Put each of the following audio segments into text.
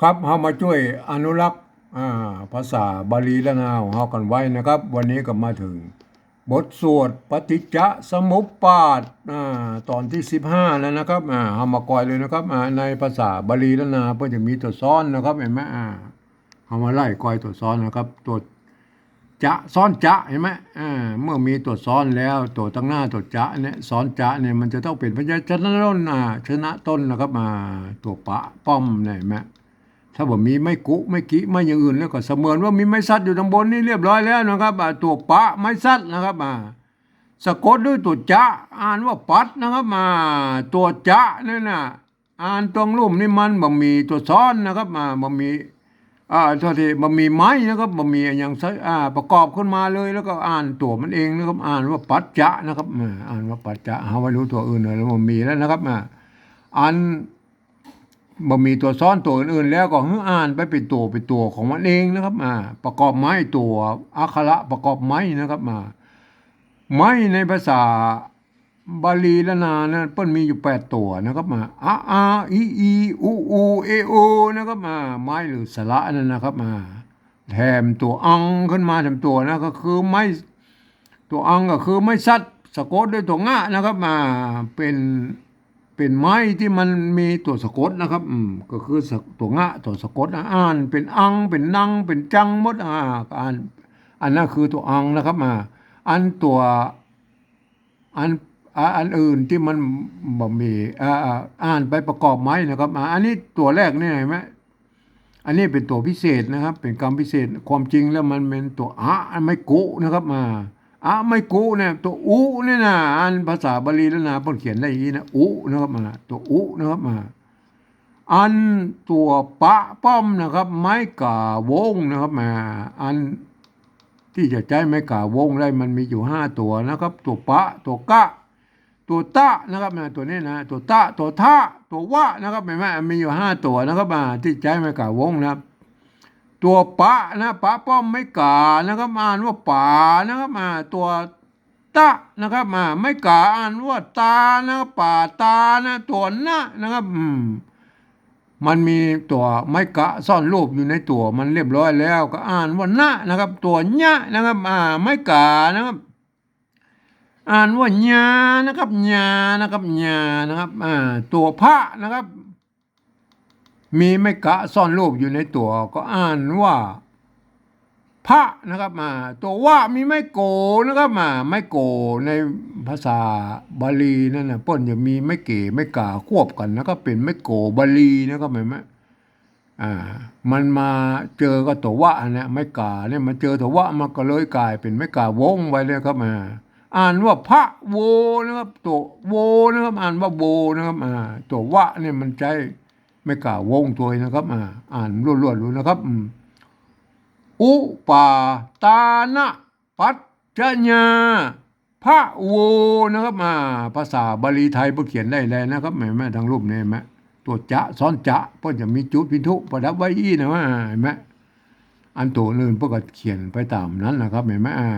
ครับเฮามาช่วยอนุรักษ์ภาษาบาลีและนาของเฮากันไว้นะครับ วันนี้ก็มาถึง บทสวดปฏิจจสมุปบาทตอนที่ 15 แล้วนะครับเฮามากอยเลยนะครับในภาษาบาลีและนาเพิ่นจะมีตัวซ้อนนะครับเห็นไหมเฮามาไล่กอยตัวซ้อนนะครับตัวจะซ้อนจะเห็นไหมเมื่อมีตัวซ้อนแล้วตัวตั้งหน้าตัวจะเนี่ยซ้อนจะเนี่ยมันจะต้องเป็นพยัญชนะต้นชนะต้นนะครับอ่าตัวปะป้อมเนี่ยเห็นไหม ถ้าบ่มีไม่กุไม่กิไม่อย่างอื่นแล้วก็เสมือนว่ามีไม้ซัดอยู่ตางบนนี่เรียบร้อยแล้วนะครับตัวปะไม้ซัดนะครับอ่าสะกดด้วยตัวจะอ่านว่าปัดนะครับมา ตัวจะนี่นะอ่านตรงรูปนี่มันบ่มีตัวซ้อนนะครับมาบ่มีอ่าททีบ่มีไม้นะครับบ่มีอย่างอ่าประกอบขึ้นมาเลย แล้วก็อ่านตัวมันเองนะครับ อ่านว่าปัจจะนะครับอ่าอ่านว่าปัจจะหาไว่ารู้ตัวอื่นเลยแล้วมันมีแล้วนะครับอ่าอัน บ่มีตัวซ้อนตัวอื่นๆ แล้วก็ให้อ่านไปเป็นตัวเป็นตัวของมันเองนะครับมาประกอบไม้ตัวอักขระประกอบไม้นะครับมาไม้ในภาษาบาลีละนานะเปิ้นมีอยู่แปดตัวนะครับมาอาอาอีอีอูอูเอโอนะครับมาไม้หรือสระนั่นนะครับมาแถมตัวอังขึ้นมาแถมตัวนะก็คือไม้ตัวอังก็คือไม้สัตว์สะกดด้วยตัวงะนะครับมาเป็น เป็นไม้ที่มันมีตัวสะกดนะครับอืมก็คือตัวงะตัวสะกดนะอ่าน เป็นอัง เป็นนัง เป็นจังมดอ่าอ่านอันนั้นคือตัวอังนะครับมาอันตัวอันอันอื่นที่มันบ่มีอ่าอ่านไปประกอบไม้นะครับอ่าอันนี้ตัวแรกนี่เห็นไหมอันนี้เป็นตัวพิเศษนะครับ เป็นกรรมพิเศษความจริงแล้วมันเป็นตัวอะไม่กุนะครับมา อะไม่กุเนี่ยตัวอุเนี่ยนะอันภาษาบาลีแล้วนะพิ่นเขียนได้อย่างนี้นะอุนะครับมาตัวอุนะครับมา อันตัวปะป้อมนะครับ ไม้กาวงนะครับมา อันที่จะใช้ไม้กาวงได้มันมีอยู่ห้าตัวนะครับ ตัวปะตัวกะ ตัวตะนะครับนะตัวนี้นะ ตัวตะตัวท่าตัววะนะครับเห็นไหมมีอยู่ห้าตัวนะครับมาที่ใช้ไม้กาวงนะครับ ตัวปะนะปะป้อมไม่กานะครับอ่านว่าป่านะครับมาตัวตะนะครับมาไม่กาอ่านว่าตานะครับป่าตานะตัวนะนะครับอืมมันมีตัวไม่กะซ่อนรูปอยู่ในตัวมันเรียบร้อยแล้วก็อ่านว่านะนะครับ ตัวญะนะครับอ่าไม่กานะครับ อ่านว่าญานะครับญานะครับญานะครับอ่าตัวพระนะครับ มีไม่กะซ่อนรูปอยู่ในตัว ก็อ่านว่า พระนะครับมา ตัวว่ามีไม่โกนะครับมา ไม่โกในภาษาบาลีนั่นนะป้นจะมีไม่เก๋ไม่กาควบกันแล้วก็เป็นไม่โกบาลีนะครับเห็นไหมอ่า มันมาเจอก็ตัวว่าเนี่ยไม่กาเนี่ยมาเจอตัวว่ามันก็เลยกลายเป็นไม่กาวงไว้เลยครับมาอ่านว่าพระโวนะครับ ตัวโวนะครับ อ่านว่าโวนะครับ อ่า ตัววะเนี่ยมันใช้ ไม่กล่าววงตัวนะครับ อ่า อ่านรวดๆรู้นะครับ อุปาตานะปัจจญาพระโวนะครับมาภาษาบาลีไทยเพื่อเขียนได้เลยนะครับแม่แม่ทางรูปเนี่เห็นไหมตัวจะซ้อนจะเพื่อจะมีจุดพิทุประดับไว้อีนะว่าเห็นไหมอันตัวอื่นเพื่อก็เขียนไปตามนั้นนะครับเห็นไหมอ่า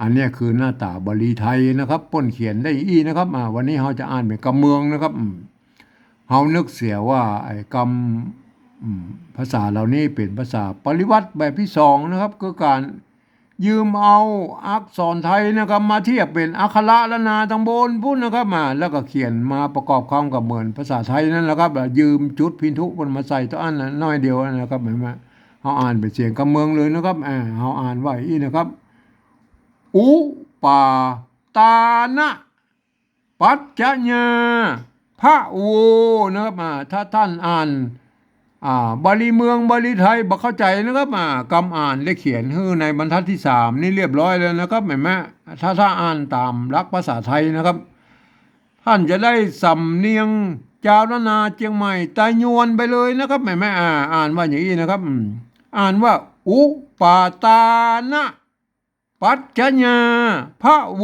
อันนี้คือหน้าตาบาลีไทยนะครับป้นเขียนได้อีนะครับอ่าวันนี้เราจะอ่านเป็นกำเมืองนะครับอืม เฮานึกเสียว่าไอ้กรรมภาษาเหล่านี้เป็นภาษาปริวัติแบบที่สองนะครับคือการยืมเอาอักษรไทยนะครับ มาเทียบเป็นอักขระละนาตังบนพุ่นนะครับมา แล้วก็เขียนมาประกอบคำกับเหมือนภาษาไทยนั่นแหละครับยืมจุดพินทุมันมาใส่ตัวอันนั้นน้อยเดียวนะครับเห็นไหมเฮาอ่านเป็นเสียงกำเมืองเลยนะครับอ่าเฮาอ่านไว้อีนะครับอุปาตานะ ปัจจญา พระโวนะครับอ่าถ้าท่านอ่านอ่าบาลีเมืองบาลีไทยบัเข้าใจนะครับอ่ากำอ่านและเขียนฮือในบรรทัดที่สามนี่เรียบร้อยแล้วนะครับเห็นไหมถ้าถ้าอ่านตามหลักภาษาไทยนะครับ ท่านจะได้สำเนียงจาวนาเจียงใหม่ตายวนไปเลยนะครับเห็นไหมอ่าอ่านว่าอย่างนี้นะครับ อ่านว่า อุปาตานะปัจจญาพระโว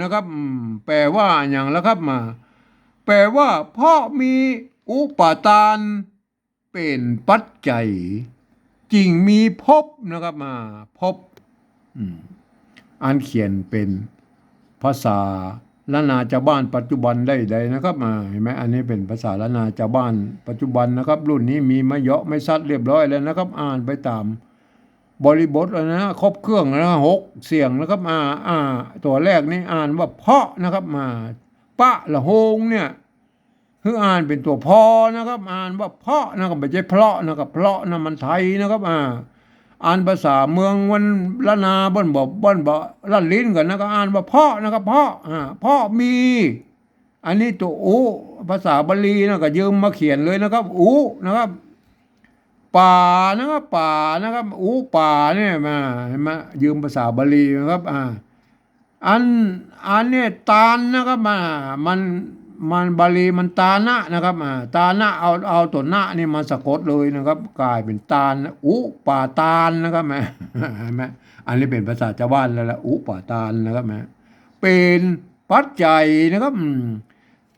นะครับ แปลว่าอย่างแล้วครับมา แปลว่า เพราะมีอุปาทาน เป็นปัจจัยจริงมีภพนะครับมาภพอืมอันเขียนเป็นภาษาล้านาชาบ้านปัจจุบันได้ใดนะครับอ่าเห็นไหมอันนี้เป็นภาษาล้านาชาบ้านปัจจุบันนะครับ รุ่นนี้มีไม่เยอะไม่ซัดเรียบร้อยแล้วนะครับ อ่านไปตาม บริบทแล้วนะครบเครื่องแล้วนะหกเสียงนะครับอ่าอ่า ตัวแรกนี่อ่านว่าเพาะนะครับมา ปะละโฮงเนี่ยคืออ่านเป็นตัวพอนะครับ อ่านว่าเพาะนะครับไม่ใช่เพาะนะครับเพาะนะมันไทยนะครับ อ่า อ่านภาษาเมืองวันละนาบ้านบอกบ้านบอกละลิ้นกันนะก็อ่านว่าเพาะนะครับเพาะอ่าเพาะมี อันนี้ตัวอูภาษาบาลีนะก็ยืมมาเขียนเลยนะครับอูนะครับ ป่านะครับป่านะครับอูป่าเนี่ยมาเห็นไหมายืมภาษาบาลีนะครับ อ่า อันอันเนี่ยตาลนะครับมามันมันบาลีมันตานะนะครับอ่าตานะเอาเอาตัวนะนี่มาสะกดเลยนะครับ กลายเป็นตาลอุป่าตาลนะครับแม่เห็นไหมอันนี้เป็นภาษาชาวบ้านแล้วละอุป่าตาลนะครับแม่เป็นปัจจัยนะครับ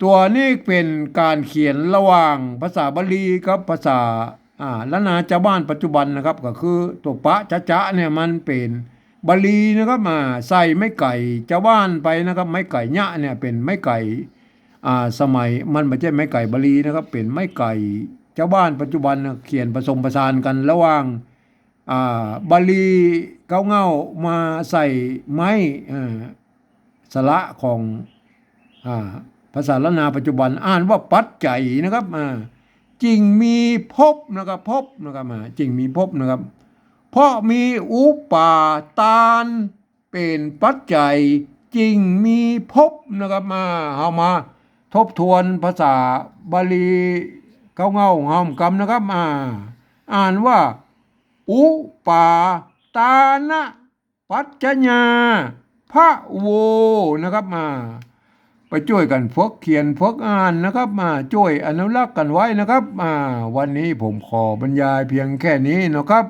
ตัวนี้เป็นการเขียนระหว่างภาษาบาลีกับภาษาอ่าล้านนาชาวบ้านปัจจุบันนะครับ ก็คือตัวปะจะจะเนี่ยมันเป็น บาลีนะครับมาใส่ไม้ไก่จ้าบ้านไปนะครับ ไม้ไก่ยะเนี่ยเป็นไม้ไก่อ่าสมัยมันไม่ใช่ไม้ไก่บาลีนะครับ เป็นไม้ไก่เจ้าบ้านปัจจุบันเขียนผสมผสานกันระหว่างาบาลีเก้าเงามาใส่ไม้สระของอภาษาละนาปัจจุบันอ่านว่าปัจจัยนะครับจริงมีภพนะครับภพนะครับจริงมีภพนะครับ เพราะมีอุปาตานเป็นปัจจัยจริงมีภพนะครับมาเอามา ทบทวนภาษาบาลีเก้าเงาหอมกำนะครับมาอ่านว่า อุปาตานะปัจจญาพระโวนะครับมา ไปช่วยกันฝึกเขียนฝึกอ่านนะครับ มาช่วยอนุรักษ์กันไว้นะครับมาวันนี้ผมขอบรรยายเพียงแค่นี้นะครับ